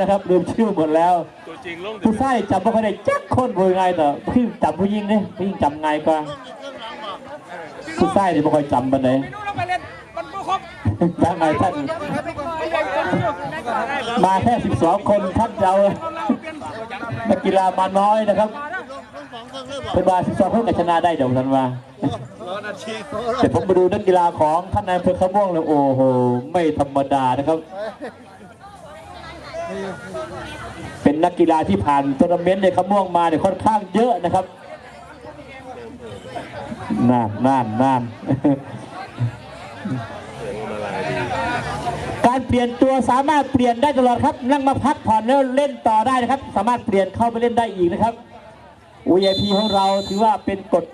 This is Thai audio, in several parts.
นะครับลืมชื่อหมดแล้ว ตัวจริงลงผู้ชายจำไม่ค่อยได้จักคนบ่ยังไงแต่ผู้หญิงจำผู้หญิงเนี่ยผู้หญิงจำง่ายกว่าผู้ชายนี่ไม่ค่อยจำบันไดไม่รู้เราไปเล่นมันไม่ครบท่านนายท่านมาแค่ 12 คนท่านเดานักกีฬามาน้อยนะครับเป็นมา12คนกับชนะได้เดี๋ยวท่านว่าแต่ผมมาดูนักกีฬาของท่านนายอำเภอขะม่วงแล้วโอ้โหไม่ธรรมดานะครับ เป็นนักกีฬาที่ผ่านทัวร์นาเมนต์ในขะม่วงมาเนี่ยค่อนข้างเยอะนะครับน่านน่านน่านการเปลี่ยนตัวสามารถเปลี่ยนได้ตลอดครับ นั่งมาพักผ่อนแล้วเล่นต่อได้นะครับ สามารถเปลี่ยนเข้าไปเล่นได้อีกนะครับ VIP ของเราถือว่าเป็นกฎ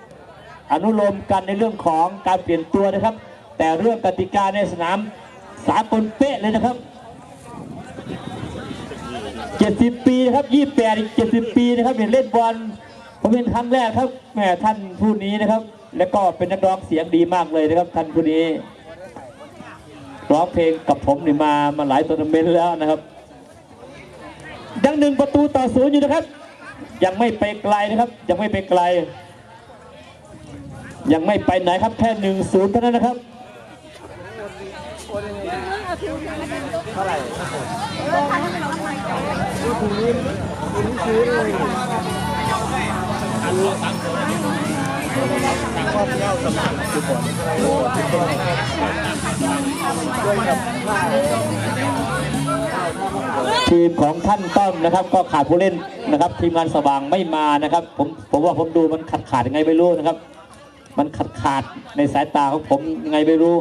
อนุโลมกันในเรื่องของการเปลี่ยนตัวนะครับ แต่เรื่องกติกาในสนามสากลเป๊ะเลยนะครับ 70 ปีนะครับ28อีก70 ปีนะครับเห็นเล่นบอลผมเป็นครั้งแรกครับแหมท่านผู้นี้นะครับ แล้วก็เป็นนักร้องเสียงดีมากเลยนะครับ ท่านผู้นี้ร้องเพลงกับผมนี่มามาหลายทัวนาเมนต์แล้วนะครับยังหนึ่งประตูต่อศูนย์อยู่นะครับ ยังไม่ไปไกลนะครับ ยังไม่ไปไกล ยังไม่ไปไหนครับแค่หนึ่งศูนย์เท่านั้นนะครับ เท่าไหร่ครับผมก็พื้นพื้นพื้นเลยอันนี้ต่างก็เที่ยวสมัครทุกคนด้วยกับทีมของท่านต้อมนะครับ ก็ขาดผู้เล่นนะครับ ทีมงานสว่างไม่มานะครับ ผมผมว่าผมดูมันขาดขาดยังไงไม่รู้นะครับ มันขาดขาดในสายตาของผมยังไงไม่รู้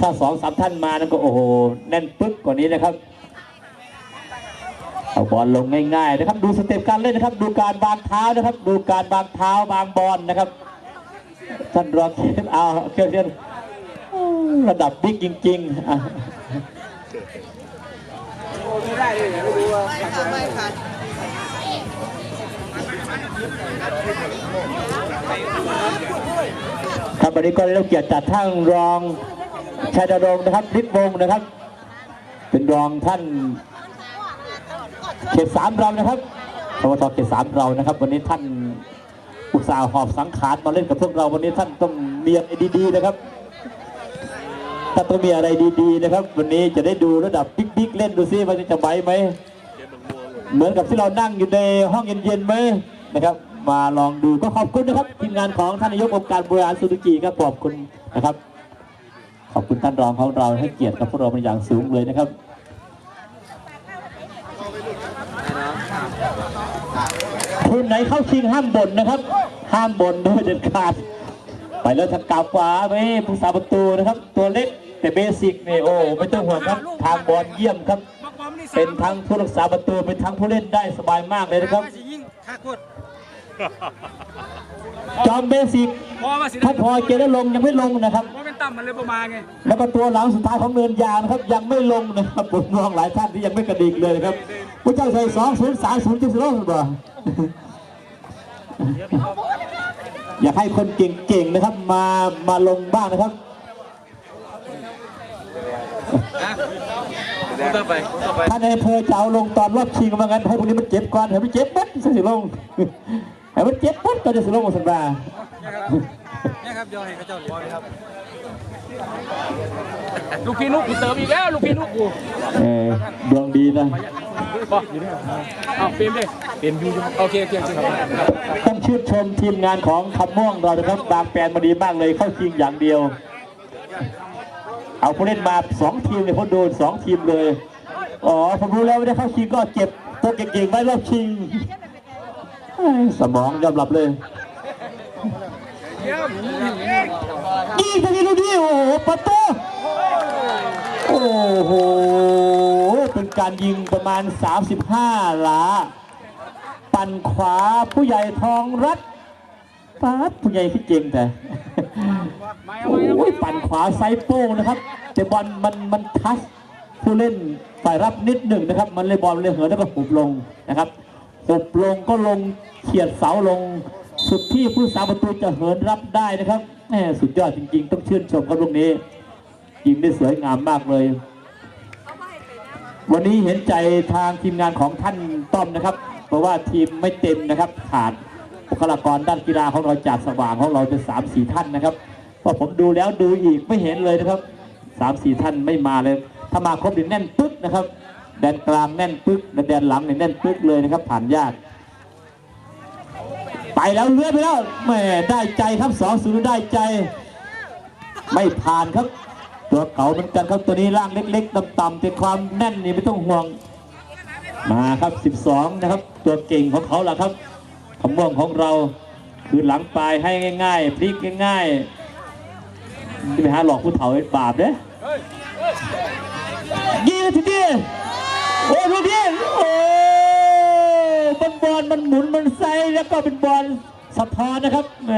ถ้าสองสามท่านมานั่นก็โอ้โหแน่นปึ๊กกว่านี้นะครับเอาบอลลงง่ายๆนะครับ ดูสเต็ปการเล่นนะครับ ดูการวางเท้านะครับ ดูการวางเท้าวางบอลนะครับท่านรอเคนเอาเคนเคนระดับบิ๊กจริงๆอะครับวันนี้ก็ได้รับเกียรติจากท่านรอง ชัยดรงนะครับฤทธิ์วงนะครับ เป็นรองท่านเขตสามเรานะครับสวทเขตสามเรานะครับ วันนี้ท่านอุตสาห์หอบสังขารมาเล่นกับพวกเราวันนี้ท่านต้องมีอะไรดีๆนะครับท่าต้องมีอะไรดีๆนะครับ วันนี้จะได้ดูระดับบิ๊กๆเล่นดูซิว่าจะไหวไหมเหมือนกับที่เรานั่งอยู่ในห้องเย็นๆไหมนะครับ มาลองดูก็ขอบคุณนะครับทีมงานของท่านนายกองค์การบริหารสุริกิครับขอบคุณนะครับ ขอบคุณท่านรองของเราให้เกียรติกับพวกเราเป็นอย่างสูงเลยนะครับทีมไหนเข้าชิงห้ามบ่นนะครับ ห้ามบ่นโดยเด็ดขาด ไปแล้วทางกลับขวาไปผู้สาประตูนะครับ ตัวเล็กแต่เบสิกเนี่ยโอ้ไม่ต้องห่วงครับ ทางบอลเยี่ยมครับ เป็นทั้งผู้รักษาประตูเป็นทั้งผู้เล่นได้สบายมากเลยนะครับ จอมเบสิกพอมาสิถ้าพอเจได้ลงยังไม่ลงนะครับเพราะเป็นต่ำมันเลยประมาณไงแล้วก็ตัวหลังสุดท้ายของเนินยาวนะครับ ยังไม่ลงนะครับผมมองหลายท่านที่ยังไม่กระดิกเลยนะครับผู้เจ้าใส่สองศูนย์สามศูนย์ที่สุดหรือเปล่าอยากให้คนเก่งๆนะครับ มามาลงบ้างนะครับต่อไปต่อไปท่านในอำเภอจะเอาลงตอนรอบชิงมางั้นให้พวกนี้มันเจ็บก่อนให้มันเจ็บปั๊บสิลง ให้มันเจ็บปั๊บก็จะสิลงมาสันบาเนี่ยครับยอให้เขาเจ้าบอลครับ ลูกพี่นุกกูเติมอีกแล้ว ลูกพี่นุกกูเออดวงดีนะบอกอยู่นี่อ้าวเปลี่ยนดิเปลี่ยนยูโอเคโอเคโอเคครับต้องชื่นชมทีมงานของคำม่วงเรานะครับบางแปลนมาดีมากเลยเข้าชิงอย่างเดียว เอาผู้เล่นมาสองทีมเลยเขาโดนสองทีมเลย อ๋อผมรู้แล้วไม่ได้เข้าชิงก็เก็บตัวเก่งๆไว้รอบชิงเอ้ย สมองยอมรับเลยเยี่ยมยิงทางนี้ดูดิโอ้โหประตูโอ้โห เป็นการยิงประมาณ 35 หลา ปั่นขวาผู้ใหญ่ทองรัฐป๊าผู้ใหญ่ที่เก่งแต่โอ้ยปั่นขวาไซโป้งนะครับแต่บอลมันมันทัชผู้เล่นฝ่ายรับนิดหนึ่งนะครับ มันเลยบอลเลยเหินแล้วก็หุบลงนะครับ หุบลงก็ลงเฉียดเสาลง สุดที่ผู้สาประตูจะเหินรับได้นะครับแหมสุดยอดจริง ๆ ต้องชื่นชมครับลูกนี้ยิงได้สวยงามมากเลย วันนี้เห็นใจทางทีมงานของท่านต้อมนะครับ เพราะว่าทีมไม่เต็มนะครับขาดบุคลากรด้านกีฬาของเราจากสว่างของเราจะสามสี่ท่านนะครับเพราะผมดูแล้วดูอีกไม่เห็นเลยนะครับสามสี่ท่านไม่มาเลย ถ้ามาครบนี่แน่นปึ๊กนะครับ แดนกลางแน่นปึ๊กและแดนหลังนี่แน่นปึ๊กเลยนะครับผ่านยากไปแล้วเลื่อนไปแล้วแหม่ได้ใจครับสองศูนย์ได้ใจ ไม่ผ่านครับ ตัวเก่าเหมือนกันครับตัวนี้ร่างเล็กๆต่ำๆแต่ความแน่นนี่ไม่ต้องห่วง มาครับ 12 นะครับ ตัวเก่งของเขาล่ะครับขม่วงของเราคือหลังปลายให้ง่ายๆพลิกง่ายๆที่ไปหาหลอกผู้เฒ่าไอ้บาปเด้ยิงทีเดียว โอ้ดูดิโอ้มันบอลมันหมุนมันไซแล้วก็เป็นบอลสะท้อนนะครับแหม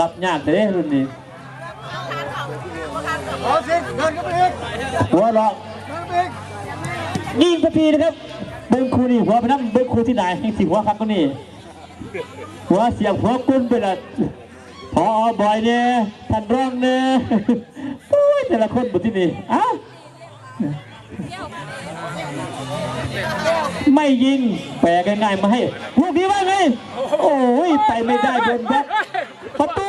รับยากแต่เด้รุ่นนี้เอาสิเดินเข้าไปอีกหัวเราะเดินไปอีกยิงสักทีนะครับเบิ้งครูนี่หัวไปนั่งเบิ้งครูที่ไหนให้สิหัวครับก็นี่หัวเสียบหัวกุ้นไปละพอบอยเนี่ยท่านร้องเนี่ยโอ้ยแต่ละคนบนที่นี่อ้าว ไม่ยิงแปลง่ายๆมาให้พวกนี้ว่าไงโอ้ยไปไม่ได้โดนแบ็คประตู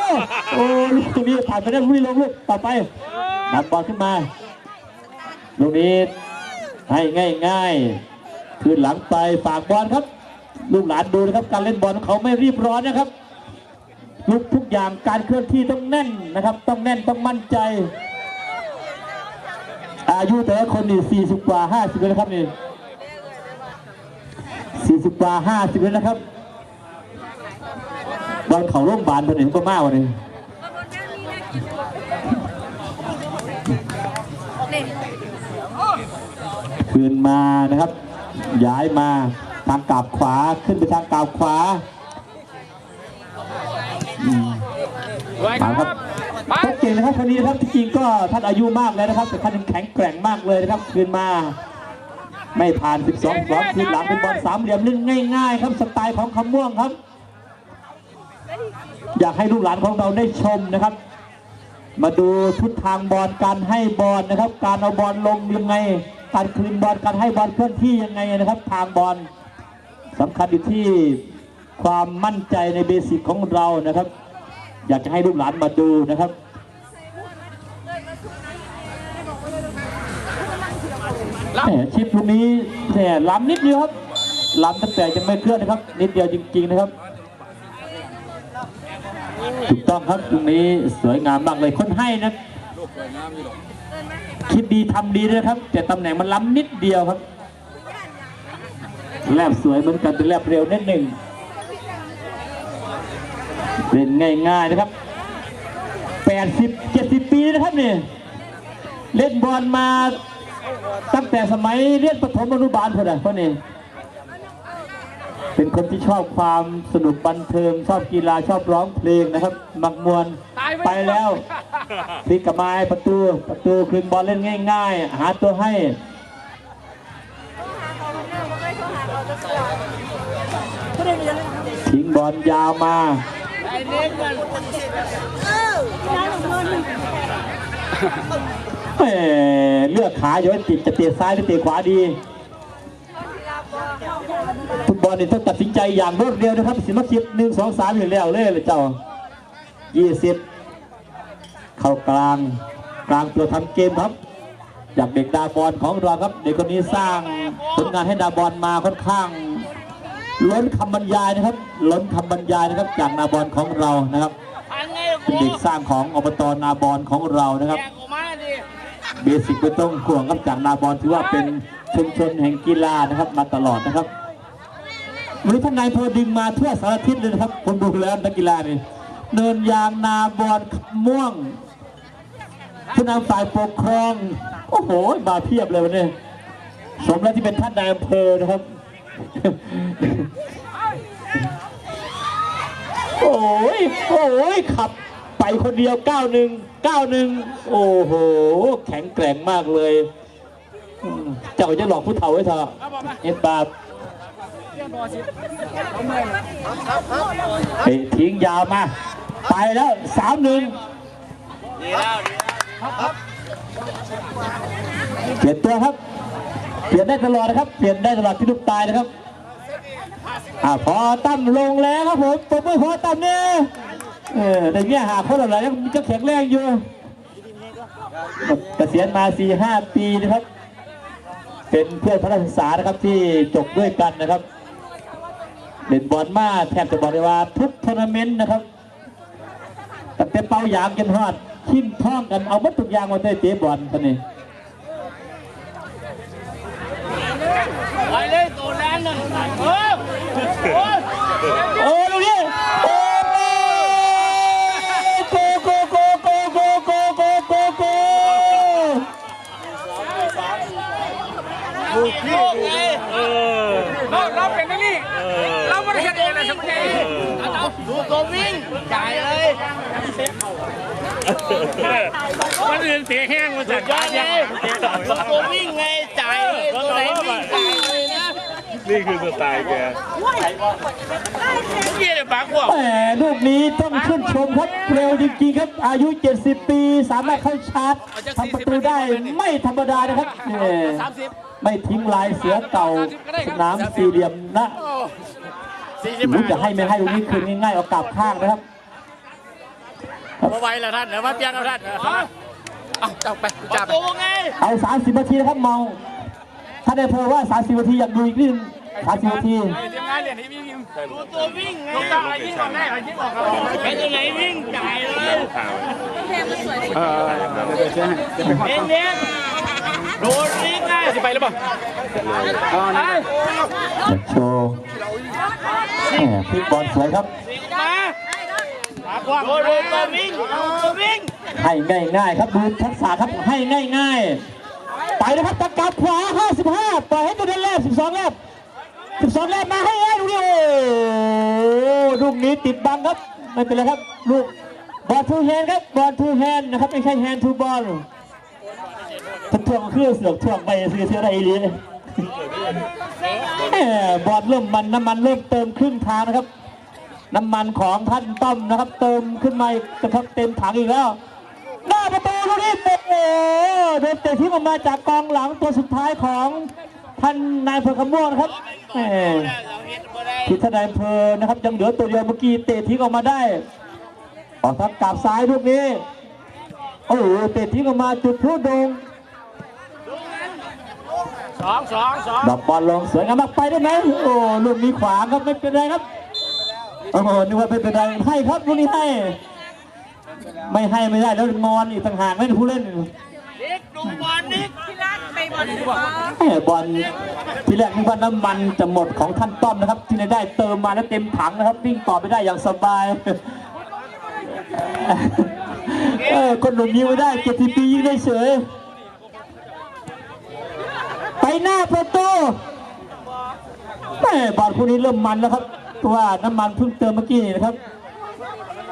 โอ้ลูกตรงนี้ผ่านไปได้ลุยลงลูกต่อไปนำบอลขึ้นมาลูกนี้ให้ง่ายง่ายๆคืนหลังไปฝากบอลครับ ลูกหลานดูนะครับ การเล่นบอลของเขาไม่รีบร้อนนะครับลุกทุกอย่างการเคลื่อนที่ต้องแน่นนะครับ ต้องแน่นต้องมั่นใจ อายุแต่ละคนนี่สี่สิบกว่าห้าสิบแล้วนะครับนี่ สี่สิบกว่าห้าสิบแล้วนะครับบอลเขาร่มบานตัวนี้ก็มากกว่านี้คืนมานะครับ ย้ายมาทางกาบขวาขึ้นไปทางกาบขวาอืมไว้คมารับครับไปก็เก่งนะครับคนนี้นะครับที่จริงก็ท่านอายุมากแล้วนะครับแต่ท่านยังแข็งแกร่งมากเลยนะครับ คืนมา ไม่ผ่าน 12สองคืนหลังเป็นบอลสามเหลี่ยมเล่นง่ายๆ ครับสไตล์ของคำม่วงครับ อยากให้ลูกหลานของเราได้ชมนะครับ มาดูทิศทางบอลการให้บอลนะครับ การเอาบอลลงยังไง การคืนบอลการให้บอลเคลื่อนที่ยังไงนะครับ ทางบอลสำคัญอยู่ที่ความมั่นใจในเบสิกของเรานะครับ อยากจะให้ลูกหลานมาดูนะครับ ชิปลูกนี้แหมล้ำนิดเดียวครับล้ำตั้งแต่ยังไม่เคลื่อนนะครับ นิดเดียวจริง ๆนะครับถูกต้องครับตรงนี้สวยงามมากเลยคนให้นะคิดดีทำดีด้วยครับ แต่ตำแหน่งมันล้ำนิดเดียวครับ แลบสวยเหมือนกันแต่แลบเร็วนิดหนึ่งเล่นง่ายๆนะครับ80 70 ปีนะครับเนี่ยเล่นบอลมา ตั้งแต่สมัยเรียนประถมอนุบาลพอดีพอนี่เป็นคนที่ชอบความสนุกบันเทิงชอบกีฬาชอบร้องเพลงนะครับ มักมวนตายไปไปแล้วพลิกกระไม้ประตูประตูคืนบอลเล่นง่าย ๆ หาตัวให้ทิ้งบอลยาวมาแหมเลือกขาอยู่ว่าติดจะเตะซ้ายหรือเตะขวาดีฟุตบอลนี่ต้องตัดสินใจอย่างรวดเร็วนะครับสิมาคิดหนึ่งสองสามอยู่แล้วเลยเลยเจ้ายี่สิบเข้ากลางกลางตัวทำเกมครับ จากเด็กดาบอลของเราครับ เด็กคนนี้สร้างผลงานให้ดาบอลมาค่อนข้าง ล้นคำบรรยายนะครับ ล้นคำบรรยายนะครับ จากนาบอลของเรานะครับเป็นเด็กสร้างของอบตนาบอลของเรานะครับ เบสิกไม่ต้องห่วงครับจากนาบอลถือว่าเป็นชุมชนแห่งกีฬานะครับมาตลอดนะครับวันนี้ท่านนายโพดึงมาทั่วสารทิศเลยนะครับผมดูแล้วนักกีฬานี่เนินยางนาบอลม่วงผู้นำฝ่ายปกครอง โอ้โห มาเพียบเลยวันนี้สมแล้วที่เป็นท่านนายอำเภอนะครับ โอ้ย โอ้ยขับ ไปคนเดียว 91 91 โอ้โห แข็งแกร่งมากเลยเจ้าจะหลอกผู้เฒ่าไว้เถอะเอ็ดบาบทิ้งยาวมา ไปแล้ว3 1เปลี่ยนตัวครับ เปลี่ยนได้ตลอดนะครับ เปลี่ยนได้ตลอดที่ลูกตายนะครับอ่าพอตั้มลงแล้วครับผมตบมือพอตั้มเนี่ย เออแต่เนี่ยหาคนอะไรยังจะแข็งแรงอยู่เกษียณมา4ีห้าปีนะครับ เป็นเพื่อนพระนักศึกษานะครับที่จบด้วยกันนะครับเล่นบอลมาแทบจะบอกได้ว่าทุกทัวร์นาเมนต์นะครับตั้งแต่เป้ายางจนฮอดชิมท่องกันเอาวัตถุกอย่างมาได้เตะบอลตอนนี้ไปเลยตัวแรงหนึ่งเออโอ้ย ดูตัววิ่งจ่ายเลยมันอื่นเสียแห้งมาจากจ่ายเลยดูตัววิ่งไงจ่ายเลยตัวไหนวิ่งจ่ายเลยนะนี่คือสไตล์แกเกี่ยเลยปากพวกแหมลูกนี้ต้องชื่นชมครับเร็วจริงๆครับ อายุ 70 ปี สามารถเข้าชาร์จทำประตูได้ไม่ธรรมดานะครับนี่สามสิบไม่ทิ้งลายเสือเก่าสนามสี่เหลี่ยมนะ สี่สิบรู้จะให้ไม่ให้ลูกนี้คืนง่ายๆเอากลับข้างนะครับมาไว้แล้วท่านเดี๋ยวมาเปลี่ยนแล้วท่านเอาจับไปจับตัวไงเอา 30นาทีนะครับเมาถ้าได้เพอว่า 30นาทีอยากดูอีกนิดนึง30นาทีเตรียมงานเรียนที่พี่พิมพ์ดูตัววิ่งไงต้องการอะไรยิ่งกว่าแม่อะไรยิ่งกว่าครับไอ้ตัวไหนวิ่งจ่ายเลยเออเดี๋ยวเชื่อให้จะไปขอเน้นเน้นโดนวิ่งไงจะไปหรือเปล่าอ๋อนี่โชว์แหมพลิกบอลสวยครับ มาโดนตัววิ่งตัววิ่งให้ง่ายๆครับดูทักษะครับให้ง่ายๆ ไปนะครับตะกับขวา 55 ปล่อยให้ตัวเดินแรก12แรก12แรกมาให้ได้ดูดิโอ้ลูกนี้ติดบังครับ ไม่เป็นไรครับ ลูกบอลทูแฮนครับ บอลทูแฮนนะครับ ไม่ใช่แฮนทูบอล ถ้าถ่วงเครื่อเสือกถ่วงไปซื้อเสื้ออะไรดีแหมบอลเริ่มมันน้ำมันเริ่มเติมครึ่งทางนะครับ น้ำมันของท่านต้อมนะครับ เติมขึ้นมาอีกนะครับเต็มถังอีกแล้วหน้าประตูลูกนี้โอ้โหโดนเตะทิ้งออกมาจากกองหลังตัวสุดท้ายของท่านนายเภอขม่วงนะครับที่ท่านายเภอนะครับ ยังเหลือตัวเดียวเมื่อกี้เตะทิ้งออกมาได้ออกทางกลับซ้ายลูกนี้โอ้โหเตะทิ้งออกมาจุดพลุดง สองสองสองดับบอลลงสวยงามมากไปได้ไหมโอ้ลูกนี้ขวางครับไม่เป็นไรครับโอ้โหนึกว่าไม่เป็นไรให้ครับลูกนี้ให้ ไม่ให้ไม่ได้แล้วงอนอีกต่างหากไม่ได้ผู้เล่นนิกดูบอลนิกแหม่บอลทีแรกนึกว่าน้ำมันจะหมดของท่านต้อมนะครับ ที่ไหนได้เติมมาแล้วเต็มถังนะครับวิ่งต่อไปได้อย่างสบายเออคนหนุ่มยิงไม่ได้เจ็ดสิบปียิงได้เฉยไป หน้าประตูแม่บอลพวกนี้เริ่มมันแล้วครับเพราะว่าน้ำมันเพิ่งเติมเมื่อกี้นี่นะครับ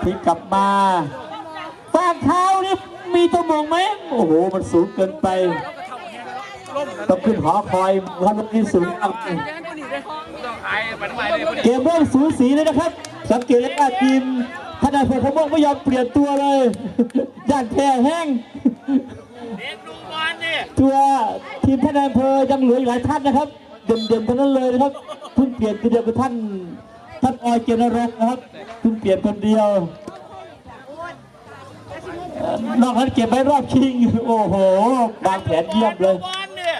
พลิกกลับมาฝากเท้านี่มีตัวมงไหมโอ้โหมันสูงเกินไปต้องขึ้นหอคอยความรู้ที่สูงมากต้องไอ้ไปทำไมเกมเริ่มสูสีเลยนะครับ สังเกตได้ว่าทีมธนาคารขมงไม่ยอมเปลี่ยนตัวเลยย่านแพ้แห้ง ตัวทีมท่านนายอำเภอยังเหลืออีกหลายท่านนะครับ เด่นๆทั้งนั้นเลยนะครับเพิ่งเปลี่ยนคนเดียวคือท่านท่านออยเจนรงค์นะครับเพิ่งเปลี่ยนคนเดียวเอ่อนอกนั้นเก็บไว้รอบชิงโอ้โหวางแผนเยี่ยมเลยบอลนี่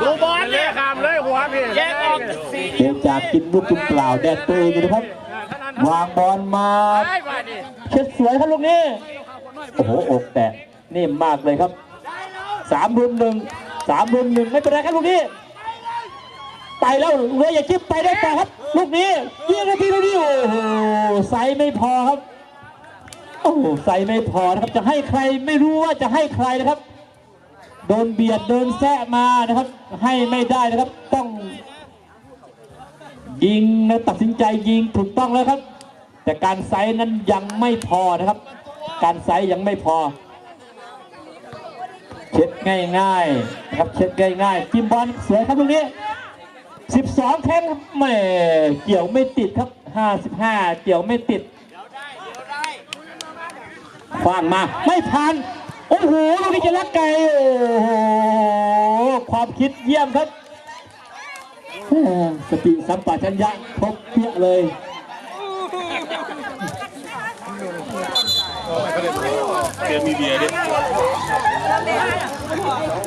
ดูบอลเลี้นี่ยคามเลยหัวพี่แยกออกสี่เกมจากกินลูกตุ้มเปล่าแดดตัวเองอยู่นะครับ วางบอลมาไอ้มาดิเช็ดสวยครับลูกนี้ โอ้โหอกแตะนิ่มมากเลยครับสามรุมหนึ่งสามรุมหนึ่งไม่เป็นไรครับลูกนี้ไปแล้วเรืออย่าจิ้มไปได้ต่ครับ ลูกนี้ยิงนาทีแลูกนี้โอ้โหใส่ไม่พอครับโอ้โหใส่ไม่พอนะครับจะให้ใครไม่รู้ว่าจะให้ใครนะครับ โดนเบียดโดนแซะมานะครับ ให้ไม่ได้นะครับ ต้อง ยิงนะตัดสินใจยิงถูกต้องแล้วครับ แต่การไซส์นั้นยังไม่พอนะครับ การไซส์ยังไม่พอ เช็ดง่ายๆครับเช็ดง่ายๆจิมบอลสวยครับตรงนี้ 12 แข้งแหม่เกี่ยวไม่ติดครับ 55 เกี่ยวไม่ติดคว้างมาไม่ผ่านโอ้โหลูกนี้จะลักไก่โอ้โหความคิดเยี่ยมครับสติสัมปชัญญะครบเพียเลย เกินมีเบียร์ดิ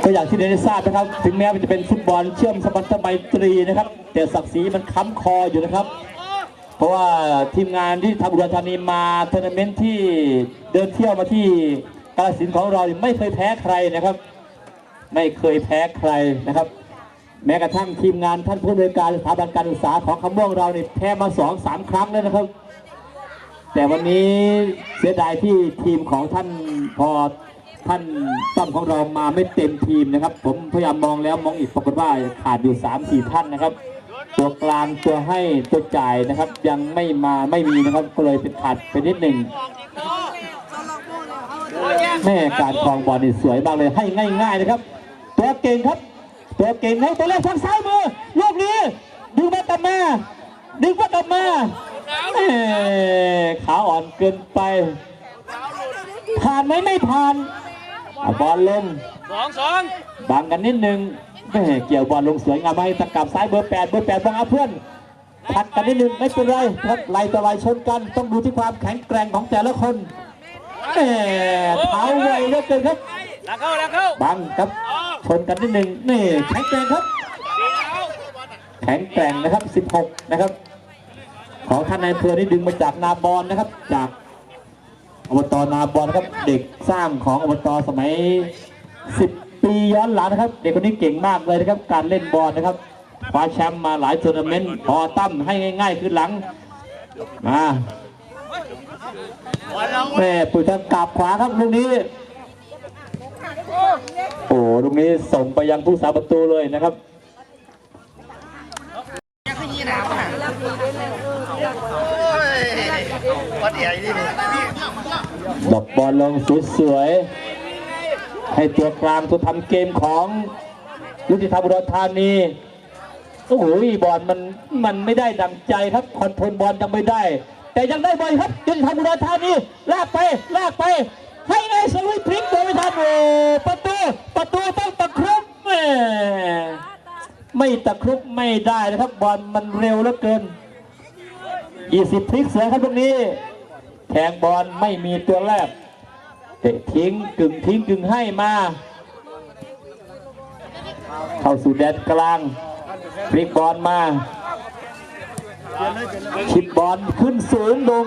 ก็อย่างที่ได้ทราบนะครับ ถึงแม้มันจะเป็นฟุตบอลเชื่อมสมรรถไมตรีนะครับ แต่ศักดิ์ศรีมันค้ำคออยู่นะครับ เพราะว่าทีมงานที่ทำอุดรธานีมาเทัวร์นาเมนต์ที่เดินเที่ยวมาที่กาฬสินของเราไม่เคยแพ้ใครนะครับ ไม่เคยแพ้ใครนะครับ แม้กระทั่งทีมงานท่านผู้อำนวยการสถาบันการศึกษาของคำม่วงเราเนี่ยแพ้มาสองสามครั้งแล้วนะครับ แต่วันนี้เสียดายที่ทีมของท่าน พอท่านต้อมของเรามาไม่เต็มทีมนะครับ ผมพยายามมองแล้วมองอีกปรากฏว่าขาดอยู่3ามสี่ท่านนะครับ ตัวกลางตัวให้ตัวจ่ายนะครับ ยังไม่มาไม่มีนะครับก็เลยเป็นขาดไปนิดหนึ่งแม่การครองบอลนี่สวยมากเลยให้ง่ายๆนะครับ ตัวเก่งครับ ตัวเก่งนะตัวแรกทางซ้ายมือลูกนี้ดึงมากลับมาดึงมากลับมาแม่ขาอ่อนเกินไป ผ่านไหมไม่ผ่านเอาบอลลงสองสองบังกันนิดนึงแม่เกี่ยวบอลลงสวยงามให้ตะกลับซ้ายเบอร์แปดเบอร์แปดบังเอาเพื่อนผัดกันนิดนึงไม่เป็นไรครับไหลต่อไหลชนกันต้องดูที่ความแข็งแกร่งของแต่ละคนแม่เท้าไวเหลือเกินครับหลังเข้าหลังเข้าบังครับชนกันนิดนึงนี่แข็งแกร่งครับแข็งแกร่งนะครับ 16 นะครับ ของท่านนายอำเภอนี่ดึงมาจากนาบอนนะครับจาก อบตนาบอนนะครับเด็กสร้างของอบตสมัย 10 ปีย้อนหลังนะครับ เด็กคนนี้เก่งมากเลยนะครับ การเล่นบอลนะครับคว้าแชมป์มาหลายทัวร์นาเมนต์พอตั้มให้ง่าย ๆ ขึ้นหลังมาแม่ปุ๋ยทางกลับขวาครับลูกนี้โอ้ลูกนี้ส่งไปยังผู้สาประตูเลยนะครับวัดใหญ่นี่นี่ ดอกบอลลงสวยๆให้ตัวกลางตัวทำเกมของยุติธรรมอุดรธานีโอ้โหบอลมันมันไม่ได้ดังใจครับคอนโทรลบอลยังไม่ได้ แต่ยังได้บอลครับยุติธรรมอุดรธานีลากไปลากไป ให้ในสวิตพลิกโดยไม่ทันโอ้ประตูประตูต้องตะครุบแม่ไม่ตะครุบไม่ได้นะครับบอลมันเร็วเหลือเกิน20พลิกเสือครับตรงนี้ ทงบอลไม่มีตัวแรกเตะทิ้งกึ่งทิ้งกึ่งให้มา เข้าสู่แดนกลางพลิกบอลมาชิดบอลขึ้นสูงลง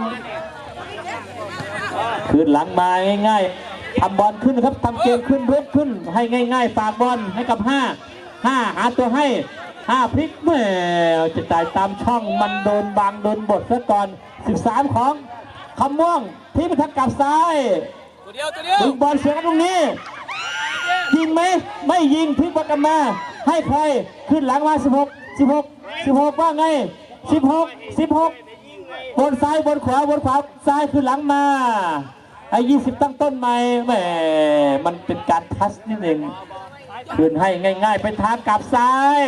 ขึ้นหลังมาง่ายๆทำบอลขึ้นครับทำเกมขึ้นรุกขึ้น ให้ง่าย ๆ ฝากบอลให้กับห้าห้าหาตัวให้ห้าพลิกแม่จะจ่ายตามช่องมันโดนบังโดนบดซะก่อน 13 ของ คำม่วงที่ไปทางกลับซ้ายตัวเดียวตัวเดียวดึงบอลเสียกันตรงนี้ยิงไหมไม่ยิงพลิกบอลกลับมา ให้ใครขึ้นหลังมา 16 16 16 ว่าไง 16 16 บนซ้ายบนขวาบนขวาซ้ายขึ้นหลังมาไอ้20ตั้งต้นใหม่แหมมันเป็นการทัชนิดหนึ่งคืนให้ง่ายๆเป็นทางกลับซ้าย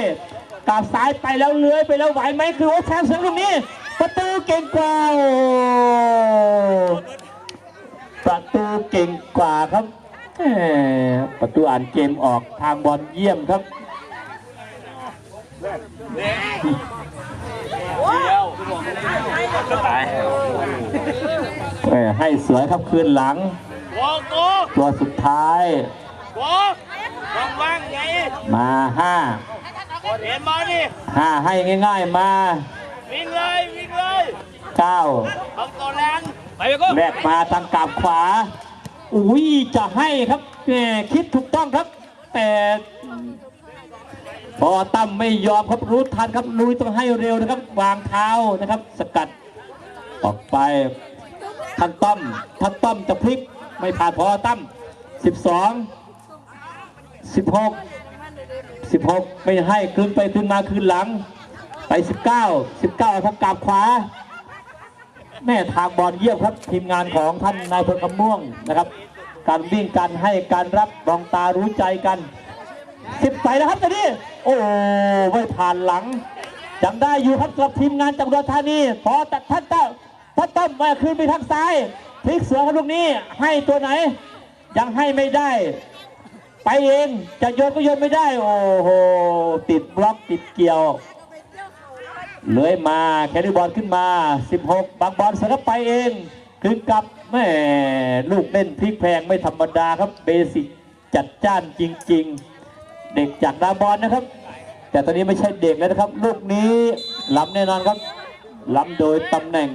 กลับซ้ายไปแล้วเลื้อยไปแล้วไหวไหมคือโอ้แทงเสียงตรงนี้ ประตูเก่งกว่าประตูเก่งกว่าครับประตูอ่านเกมออกทางบอลเยี่ยมครับให้สวยครับคืนหลัง ตัวสุดท้าย มาห้าห้าให้ง่าย ๆ มา วิ่งเลยวิ่งเลยเก้าทำตัวแรงไปไปก็แลกมาทางกลับขวา อุ้ยจะให้ครับแหมคิดถูกต้องครับ แต่พอตั้มไม่ยอมครับรู้ทันครับลุยต้องให้เร็วนะครับ วางเท้านะครับ สกัดออกไปท่านต้อมท่านต้อมจะพลิกไม่ผ่านพอตั้มสิบสองสิบหก16 ไม่ให้คืนไปคืนมาคืนหลัง ไป 19 19ทางกลับขวาแม่ทางบอลเยี่ยมครับทีมงานของท่านนายพลกำม่วงนะครับ การวิ่งการให้การรับมองตารู้ใจกัน10ใส่แล้วครับตอนนี้โอ้ไม่ผ่านหลังยังได้อยู่ครับกับทีมงานจังหวัดธานีพอแต่ท่านเต้าท่านต้อมมาคืนไปทางซ้ายพลิกเสือครับลูกนี้ให้ตัวไหน ยังให้ไม่ได้ ไปเองจะโยนก็โยนไม่ได้ โอ้โหติดบล็อกติดเกี่ยว เลื้อยมาแคริบอลขึ้นมา 16 บางบอลสร็จไปเองคืนกลับแม่ลูกเล่นพลิกแพงไม่ธรรมดาครับเบสิกจัดจ้านจริง ๆ เด็กจากดาบอลนะครับ แต่ตอนนี้ไม่ใช่เด็กแล้วนะครับ ลูกนี้ล้ำแน่นอนครับล้ำโดยตำแหน่ง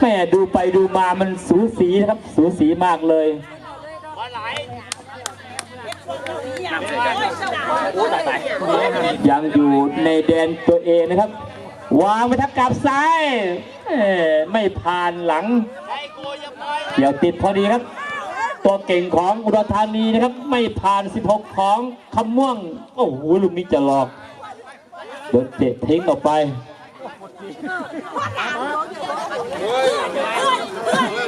แม่ดูไปดูมามันสูสีนะครับสูสีมากเลย ยังอยู่ในแดนตัวเองนะครับ วางไปทักกับซ้ายไม่ผ่านหลังเดี๋ยวติดพอดีครับ ตัวเก่งของอุดรธานีนะครับ ไม่ผ่าน 16 ของคำม่วง โอ้โหลูกนี้จะหลอกโดนเตะทิ้งออกไป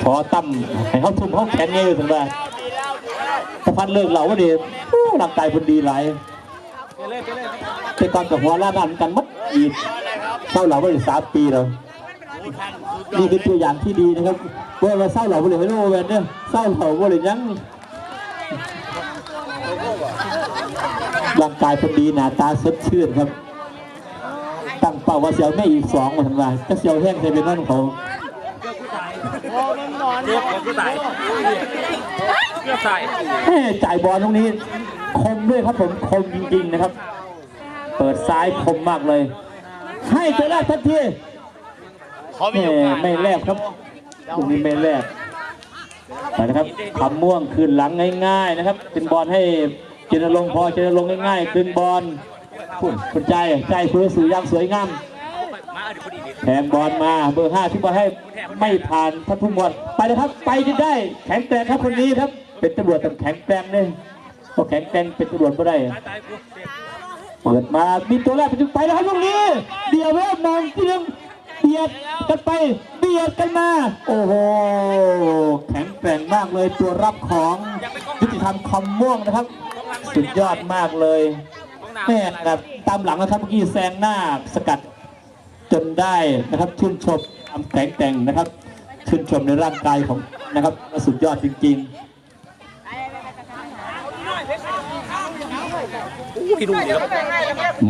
พอตั้มให้เขาทุ่มเขาแขนเงี้ยถึงว่า ถ้าพันเลิกเหล่าว่าดีโอ้ร่างกายคนดีหลายแต่ก่อนกับหัวล้านกันกันมัดอีกเศร้าเหล่าว่าดีสามปีแล้วนี่คือตัวอย่างที่ดีนะครับเว่าเศร้าเหล่าว่าดีไม่รู้เว่าเนี่ยเศร้าเหล่าว่าดียังร่างกายคนดีหน้าตาสดชื่นครับ ตั้งเป้าว่าเสียวแม่อีกสองมาทำลายจะเสียวแห้งใส่เป็นนั่นเขาเกือบเกือบตาย เกือบตายแม่จ่ายบอลตรงนี้ คมด้วยครับผมคมจริงๆนะครับ เปิดซ้ายคมมากเลย ให้ตัวแรกทันทีเขาแม่ไม่แลบครับตรงนี้ไม่แลบไปนะครับคำม่วงคืนหลังง่าย ๆ นะครับ เป็นบอลให้เจนลงค์พอเจนลงค์ง่ายๆคืนบอลคุณคุณใจใจคุณสื่อยังสวยงามมาเอาดิพอดีดิแทงบอลมาเบอร์ห้าที่บอลให้ไม่ผ่านทัพทุ่มบอลไปเลยครับ ไปจนได้ แข็งแกร่งครับคนนี้ครับ เป็นตำรวจแต่แข็งแกร่งเลยพอแข็งแกร่งเป็นตำรวจก็ได้เปิดมา มีตัวแรกไปจนไปแล้วครับลูกนี้ เดี๋ยวแล้วมองที่นึงเบียดกันไป เบียดกันมา โอ้โห แข็งแกร่งมากเลยตัวรับของยุติธรรมคำม่วงนะครับ สุดยอดมากเลยแม่ครับตามหลังนะครับเมื่อกี้แซงหน้าสกัดจนได้นะครับชื่นชมความแข็งแกร่งนะครับ ชื่นชมในร่างกายของนะครับสุดยอดจริง พี่ดูดิครับ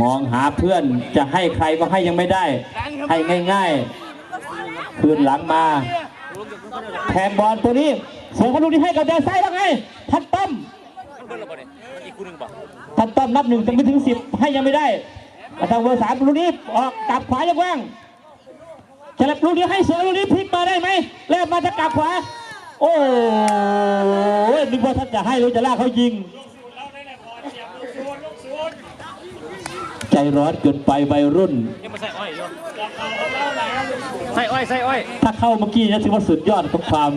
มองหาเพื่อนจะให้ใครก็ให้ยังไม่ได้ ให้ง่ายๆคืนหลังมา แทงบอลตัวนี้เสียงเขาลูกนี้ให้กับแดนซ้ายแล้วไงทันต้มมัดต้มนับหนึ่งจะไม่ถึงสิบให้ยังไม่ได้มาทางเบอร์สามลูกนี้ออกกลับขวายังว่างฉลับลูกนี้ให้เสือลูกนี้พลิกมาได้ไหมแล้วมาจะกลับขวา โอ้ยนึกว่าท่านจะให้หรือจะลากเขายิง ใจร้อนเกินไปวัยรุ่นยังมาใส่อ้อยอยู่ใส่อ้อยใส่อ้อยถ้าเข้าเมื่อกี้นะถือว่าสุดยอดของความ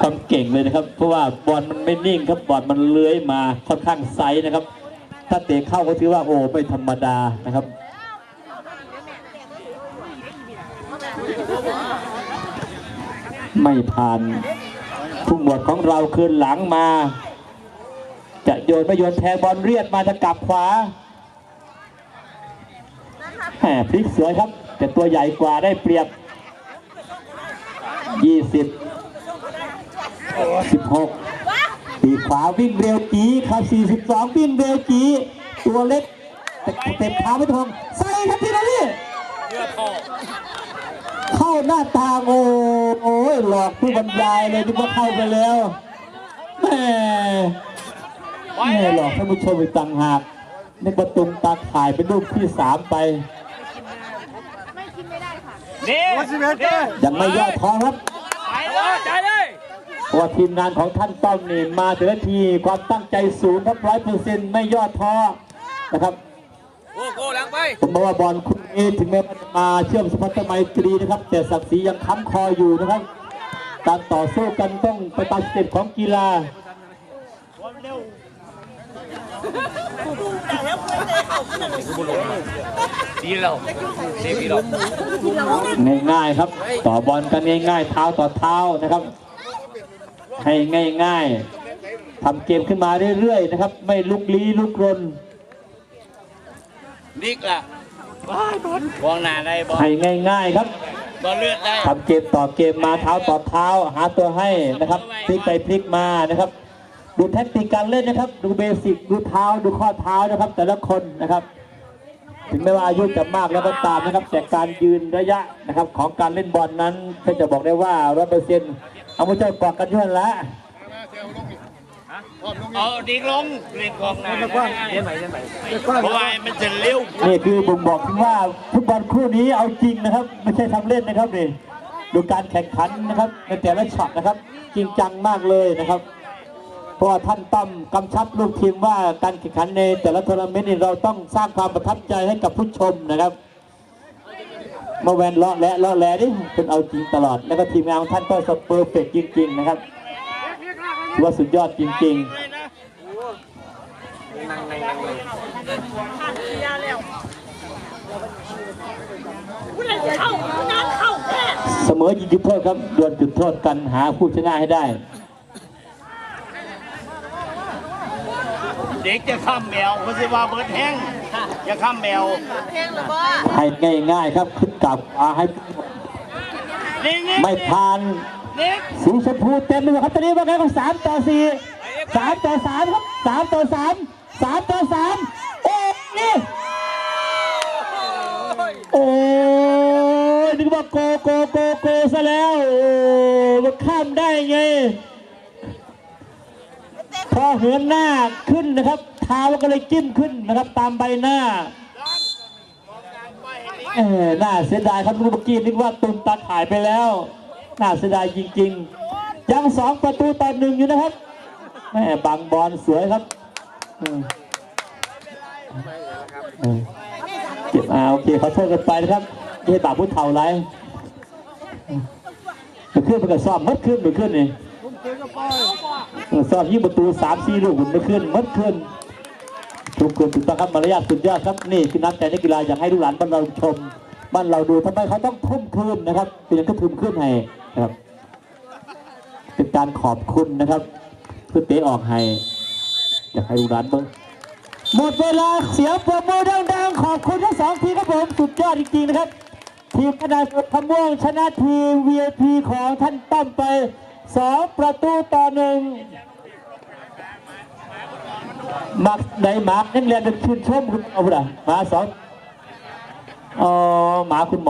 ความเก่งเลยนะครับ เพราะว่าบอลมันไม่นิ่งครับบอลมันเลื้อยมาค่อนข้างไซส์นะครับ ถ้าเตะเข้าก็ถือว่าโอ้ไม่ธรรมดานะครับไม่ผ่านผู้หมวดของเราคืนหลังมา จะโยนไม่โยนแทงบอลเรียดมาจะกลับขวาแหม พลิกสวยครับ แต่ตัวใหญ่กว่าได้เปรียบยี่สิบสิบหกปีขวาวิ่งเร็วจีครับสี่สิบสองวิ่งเร็วจีตัวเล็กแต่เต็มขาไม่ทองใส่ครับพี่นาลีเลือดคอเข้าหน้าตางโอ้โอ้ยหลอกผู้บรรยายเลยนึกว่าเข้าไปแล้วแม่แม่หลอกท่านผู้ชมอีกต่างหากในึกว่าตุงตาข่ายเป็นรูปที่สามไป ยังไม่ย่อท้อครับไปเลยใจเลยเพราะว่าทีมงานของท่านต้อมนี่มาแต่ละทีความตั้งใจสูงครับร้อยเปอร์เซ็นต์ไม่ย่อท้อนะครับโอ้โหหลังไปผมบอกว่าบอลคุณเอถึงแม้มันจะมาเชื่อมสุพัฒนไมตรีนะครับ แต่ศักดิ์ศรียังค้ำคออยู่นะครับ การต่อสู้กันต้องไปตามสเต็ปของกีฬา ดีเราเซฟีเราง่ายๆครับ ต่อบอลกันง่ายๆ เท้าต่อเท้านะครับ ให้ง่ายๆทำเกมขึ้นมาเรื่อยๆนะครับ ไม่ลุกลี้ลุกรนนิกล่ะว้ายบอลวางหน้าได้บอลให้ง่ายๆครับก็เลือดได้ทำเกมต่อเกมมาเท้าต่อเท้า หาตัวให้นะครับพลิกไปพลิกมานะครับ ดูแท็กติกการเล่นนะครับ ดูเบสิกดูเท้าดูข้อเท้านะครับ แต่ละคนนะครับ ถึงแม้ว่าอายุจะมากแล้วก็ตามนะครับ แต่การยืนระยะนะครับ ของการเล่นบอลนั้นก็จะบอกได้ว่าร้อยเปอร์เซ็นต์เอามาเจ้ากอดกันยุ่นละเอาดิ่งลงดิ่งลงนะเรียนใหม่เรียนใหม่เพราะว่ามันจะเร็วนี่คือบ่งบอกถึงว่าฟุตบอลคู่นี้เอาจริงนะครับ ไม่ใช่ทำเล่นนะครับนี่ดูการแข่งขันนะครับในแต่ละช็อตนะครับ จริงจังมากเลยนะครับเพ ราะท่านต้อมกำชับลูกทีมว่าการแข่งขันในแต่ละทัวร์นาเมนต์นี่เราต้องสร้างความประทับใจให้กับผู้ชมนะครับมาแวนเลาะและเลาะแหลนี่เป็นเอาจริงตลอด แล้วก็ทีมงานของท่านก็สเปอร์เฟกจริง ๆ นะครับถือว่าสุดยอดจริงๆเข้าน้ำเข้าแค่เสมอยิงจุดโทษครับดวลจุดโทษกันหาผู้ชนะให้ได้ เด็กจะข้ามแมวเพราะสิว่าเบิดแห้งจะข้ามแมวเพลงหรือว่าให้ง่ายๆครับขึ้นกลับอาให้นี่นี่ไม่ผ่านนี่สีชมพูเต็มไปหมดครับตอนนี้ว่าไงก็สามต่อสี่สามต่อสามครับสามต่อสามสามต่อสามโอ้นี่โอ้ยนึกว่าโกโกโกโกซะแล้วโอ้มันข้ามได้ไง พอเหินหน้าขึ้นนะครับ เท้าก็เลยจิ้มขึ้นนะครับ ตามใบหน้าเออน่าเสียดายครับเมื่อกี้นึกว่าตุนตัดหายไปแล้ว น่าเสียดายจริง ๆ ยังสองประตูต่อหนึ่งอยู่นะครับแม่บังบอลสวยครับเก็บอาโอเคขอโทษกันไปนะครับไม่ให้บาปพูดเท่าไรมันขึ้นมันก็ซ่อมมัดขึ้นมันขึ้นนี่ สอบยิงประตูสามสี่ลูกหุ่นไม่ขึ้นมัดขึ้นถูกควรถูกต้องครับมารยาทสุดยอดครับนี่คือนักแต่นักกีฬาอยากให้ลูกหลานบ้านเราชมบ้านเราดูทำไมเขาต้องทุ่มคืนนะครับเป็นอย่างก็ทุ่มขึ้นให้นะครับ เป็นการขอบคุณนะครับ เพื่อเตะออกให้อยากให้ลูกหลานเบ้างหมดเวลาเสียงปรบมือดังๆขอบคุณทั้งสองทีมครับผมสุดยอดจริงๆนะครับ ทีมขนาดพม่วงชนะทีม VIP ของท่านตั้มไป สองประตูต่อหนึ่งมักในหมากนักเรียนเป็นชื่นชมคุณเอาละมาสองอ๋อหมาคุณหมอ